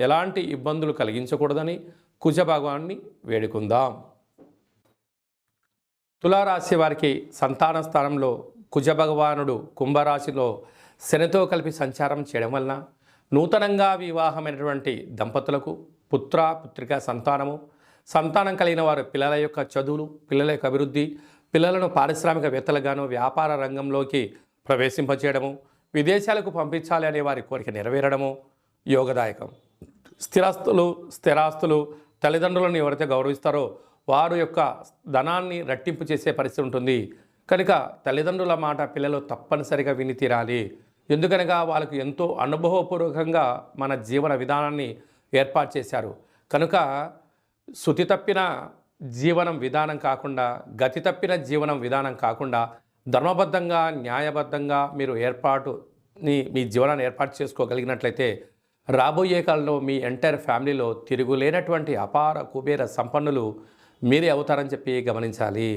ఎలాంటి ఇబ్బందులు కలిగించకూడదని కుజ భగవాన్ని వేడుకుందాం. తులారాశి వారికి సంతాన స్థానంలో కుజ భగవానుడు కుంభరాశిలో శనితో కలిపి సంచారం చేయడం వలన నూతనంగా వివాహమైనటువంటి దంపతులకు పుత్ర పుత్రిక సంతానము సంతానం కలిగిన వారు పిల్లల యొక్క చదువులు పిల్లల యొక్క అభివృద్ధి పిల్లలను పారిశ్రామికవేత్తలుగాను వ్యాపార రంగంలోకి ప్రవేశింపచేయడము విదేశాలకు పంపించాలి అనే వారి కోరిక నెరవేరడము యోగదాయకం. స్థిరాస్తులు స్థిరాస్తులు తల్లిదండ్రులను ఎవరైతే గౌరవిస్తారో వారు యొక్క ధనాన్ని రట్టింపు చేసే పరిస్థితి ఉంటుంది. కనుక తల్లిదండ్రుల మాట పిల్లలు తప్పనిసరిగా విని తీరాలి. ఎందుకనగా వాళ్ళకు ఎంతో అనుభవపూర్వకంగా మన జీవన విధానాన్ని ఏర్పాటు చేశారు. కనుక శృతి తప్పిన జీవనం విధానం కాకుండా గతి తప్పిన జీవనం విధానం కాకుండా ధర్మబద్ధంగా న్యాయబద్ధంగా మీరు ఏర్పాటుని మీ జీవనాన్ని ఏర్పాటు చేసుకోగలిగినట్లయితే రాబోయే కాలంలో మీ ఎంటైర్ ఫ్యామిలీలో తిరుగులేనటువంటి అపార కుబేర సంపన్నులు మీరే అవుతారని చెప్పి గమనించాలి.